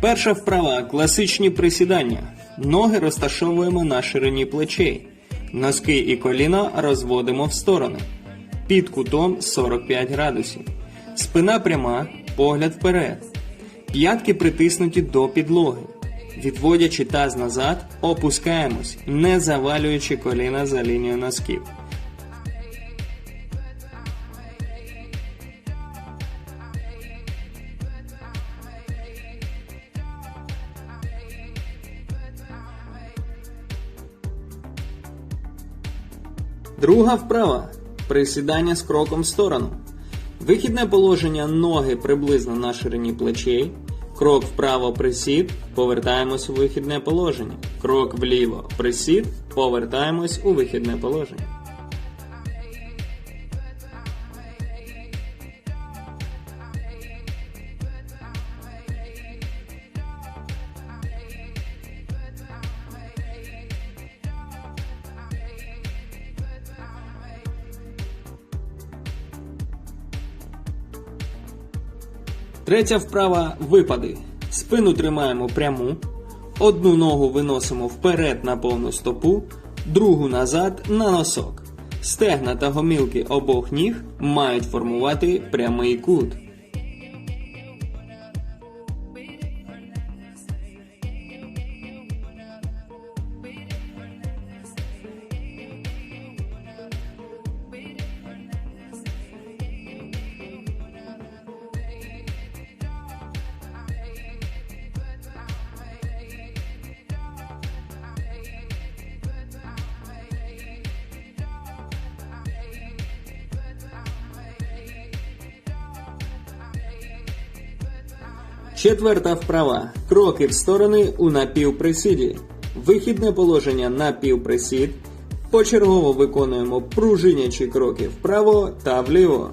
Перша вправа класичні присідання. Ноги розташовуємо на ширині плечей. Носки і коліна розводимо в сторони. Під кутом 45 градусів. Спина пряма, погляд вперед. П'ятки притиснуті до підлоги. Відводячи таз назад, опускаємось, не завалюючи коліна за лінію носків. Друга вправа. Присідання з кроком в сторону. Вихідне положення ноги приблизно на ширині плечей. Крок вправо присід, повертаємось у вихідне положення. Крок вліво присід, повертаємось у вихідне положення. Третя вправа випади. Спину тримаємо пряму. Одну ногу виносимо вперед на повну стопу, другу назад на носок. Стегна та гомілки обох ніг мають формувати прямий кут. Четверта вправа. Кроки в сторони у напівприсіді. Вихідне положення напівприсід. Почергово виконуємо пружинячі кроки вправо та вліво.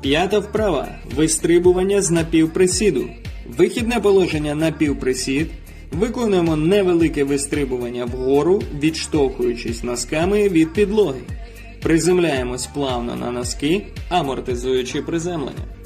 П'ята вправа. Вистрибування з напівприсіду. Вихідне положення напівприсід. Виконуємо невелике вистрибування вгору, відштовхуючись носками від підлоги. Приземляємось плавно на носки, амортизуючи приземлення.